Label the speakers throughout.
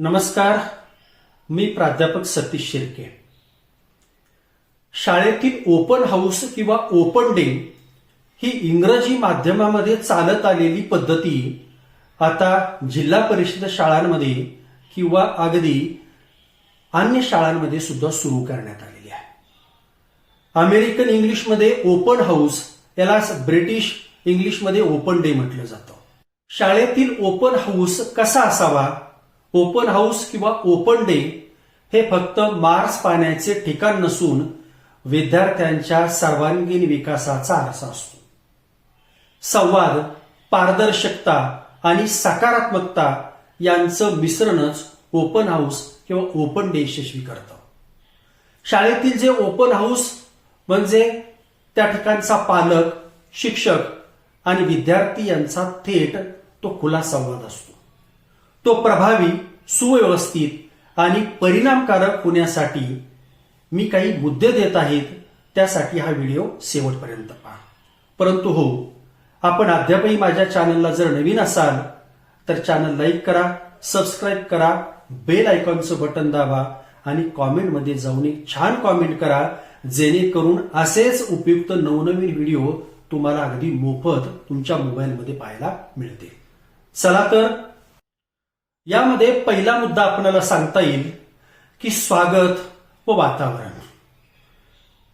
Speaker 1: नमस्कार मी प्राध्यापक सतीश शिर्के. शाळेतील ओपन हाऊस किंवा ओपन डे ही इंग्रजी माध्यमामध्ये चालत आलेली पद्धती आता जिल्हा परिषद शाळांमध्ये किंवा अगदी अन्य शाळांमध्ये सुद्धा सुरू करण्यात आलेली आहे. अमेरिकन इंग्लिशमध्ये ओपन हाऊस याला ब्रिटिश इंग्लिशमध्ये ओपन डे म्हटलं जातं. शाळेतील ओपन हाऊस कसा असावा ओपन हाऊस किंवा ओपन डे हे फक्त मार्स पाण्याचे ठिकाण नसून विद्यार्थ्यांच्या सर्वांगीण विकासाचा आरसा असतो. संवाद पारदर्शकता आणि सकारात्मकता यांचं मिश्रणच ओपन हाऊस किंवा ओपन डे यशस्वी करतं. शाळेतील जे ओपन हाऊस म्हणजे त्या ठिकाणचा पालक शिक्षक आणि विद्यार्थी यांचा थेट तो खुला संवाद असतो. तो प्रभावी सुव्यवस्थित आणि परिणामकारक होण्यासाठी मी काही मुद्दे देत आहेत त्यासाठी हा व्हिडिओ शेवटपर्यंत पहा. परंतु हो आपण अद्यापही माझ्या चॅनलला जर नवीन असाल तर चॅनल लाईक करा सबस्क्राईब करा बेल आयकॉनचं बटन दाबा आणि कॉमेंटमध्ये जाऊन एक छान कॉमेंट करा जेणेकरून असेच उपयुक्त नवनवीन व्हिडिओ तुम्हाला अगदी मोफत तुमच्या मोबाईलमध्ये पाहायला मिळते चला तर यामध्ये पहिला मुद्दा आपल्याला सांगता येईल की स्वागत व वातावरण.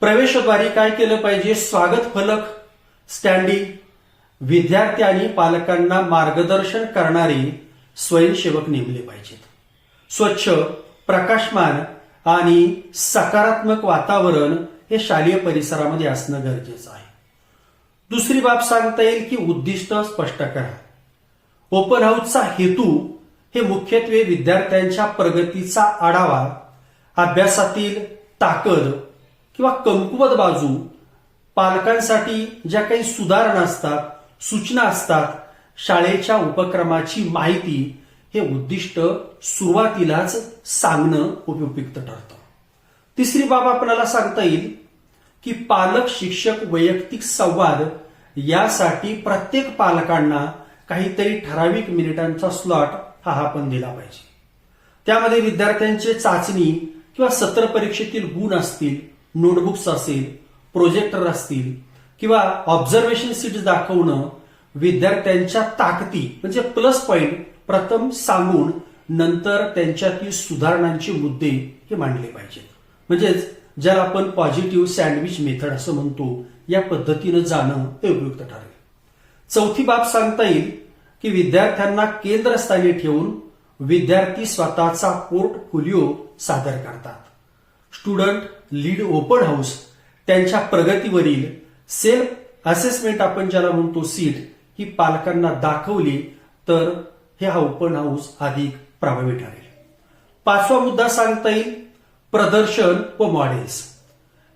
Speaker 1: प्रवेशद्वारी काय केलं पाहिजे? स्वागत फलक स्टँडिंग विद्यार्थी आणि पालकांना मार्गदर्शन करणारे स्वयंसेवक नेमले पाहिजेत. स्वच्छ प्रकाशमान आणि सकारात्मक वातावरण हे शालेय परिसरामध्ये असणं गरजेचं आहे. दुसरी बाब सांगता येईल की उद्दिष्ट स्पष्ट करा. ओपन हाऊसचा हेतू हे मुख्यत्वे विद्यार्थ्यांच्या प्रगतीचा आढावा अभ्यासातील ताकद किंवा कमकुवत बाजू पालकांसाठी ज्या काही सुधारणा असतात सूचना असतात शाळेच्या उपक्रमाची माहिती हे उद्दिष्ट सुरुवातीलाच सांगणं उपयुक्त ठरतं. तिसरी बाब आपल्याला सांगता येईल की पालक शिक्षक वैयक्तिक संवाद यासाठी प्रत्येक पालकांना काहीतरी ठराविक मिनिटांचा स्लॉट हा हा पण दिला पाहिजे. त्यामध्ये विद्यार्थ्यांचे चाचणी किंवा सत्र परीक्षेतील गुण असतील नोटबुक्स असेल प्रोजेक्टर असतील किंवा ऑब्झर्वेशन सीट्स दाखवणं विद्यार्थ्यांच्या ताकदी म्हणजे प्लस पॉईंट प्रथम सांगून नंतर त्यांच्यातील सुधारणांचे मुद्दे हे मांडले पाहिजेत. म्हणजेच ज्याला आपण पॉझिटिव्ह सँडविच मेथड असं म्हणतो या पद्धतीनं जाणं हे उपयुक्त ठरेल. चौथी बाब सांगता येईल की विद्यार्थ्यांना केंद्रस्थानी ठेवून विद्यार्थी स्वतःचा पोर्टफोलिओ सादर करतात. स्टुडंट लीड ओपन हाऊस त्यांच्या प्रगतीवरील सेल्फ असेसमेंट आपण ज्याला म्हणतो सीट ही पालकांना दाखवली तर हे हा ओपन हाऊस अधिक प्रभावी ठरेल. पाचवा मुद्दा सांगता येईल प्रदर्शन व मॉडेल्स.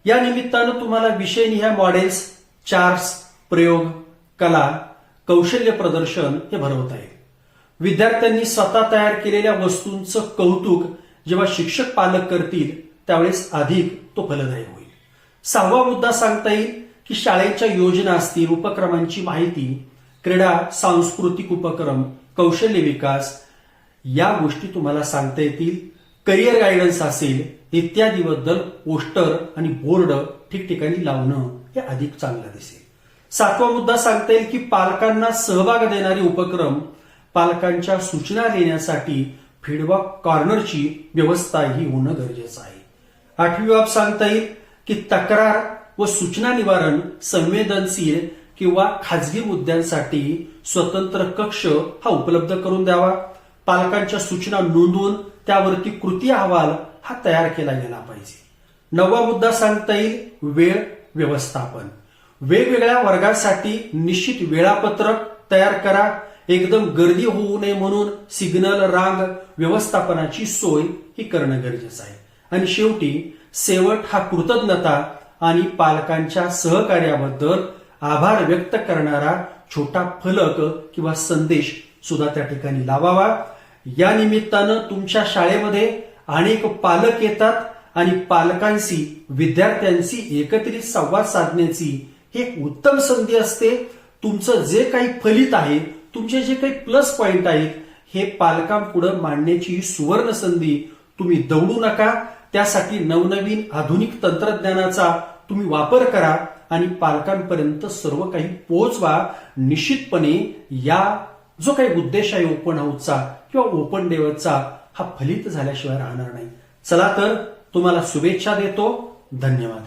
Speaker 1: या निमित्तानं तुम्हाला विषयनिहाय मॉडेल्स चार्ट्स प्रयोग कला कौशल्य प्रदर्शन हे भरवत आहे. विद्यार्थ्यांनी स्वतः तयार केलेल्या वस्तूंचं कौतुक जेव्हा शिक्षक पालक करतील त्यावेळेस अधिक तो फलदायी होईल. सहावा मुद्दा सांगता येईल की शाळेच्या योजना असतील उपक्रमांची माहिती क्रीडा सांस्कृतिक उपक्रम कौशल्य विकास या गोष्टी तुम्हाला सांगता येतील. करिअर गायडन्स असेल इत्यादीबद्दल पोस्टर आणि बोर्ड ठिकठिकाणी लावणं हे अधिक चांगलं दिसेल. सातवा मुद्दा सांगता येईल की पालकांना सहभाग देणारे उपक्रम पालकांच्या सूचना देण्यासाठी फीडबॅक कॉर्नरची व्यवस्था ही होणं गरजेचं आहे. आठवी बाब सांगता येईल की तक्रार व सूचना निवारण संवेदनशील किंवा खाजगी मुद्द्यांसाठी स्वतंत्र कक्ष हा उपलब्ध करून द्यावा. पालकांच्या सूचना नोंदवून त्यावरती कृती अहवाल हा तयार केला गेला पाहिजे. नववा मुद्दा सांगता येईल वेळ व्यवस्थापन. वेगवेगळ्या वर्गासाठी निश्चित वेळापत्रक तयार करा. एकदम गर्दी होऊ नये म्हणून सिग्नल रांग व्यवस्थापनाची सोय ही करणं गरजेचं आहे. आणि शेवटी शेवट हा कृतज्ञता आणि पालकांच्या सहकार्याबद्दल आभार व्यक्त करणारा छोटा फलक किंवा संदेश सुद्धा त्या ठिकाणी लावावा. या निमित्तानं तुमच्या शाळेमध्ये अनेक पालक येतात आणि पालकांशी विद्यार्थ्यांशी एकत्रित संवाद साधण्याची ही एक उत्तम संधी असते. तुमचं जे काही फलित आहे तुमचे जे काही प्लस पॉइंट आहेत हे पालकांपुढं मांडण्याची ही सुवर्ण संधी तुम्ही दौडू नका. त्यासाठी नवनवीन आधुनिक तंत्रज्ञानाचा तुम्ही वापर करा आणि पालकांपर्यंत सर्व काही पोहोचवा. निश्चितपणे या जो काही उद्देश आहे ओपन हाऊसचा किंवा ओपन डेवचा हा फलित झाल्याशिवाय राहणार नाही. चला तर तुम्हाला शुभेच्छा देतो. धन्यवाद.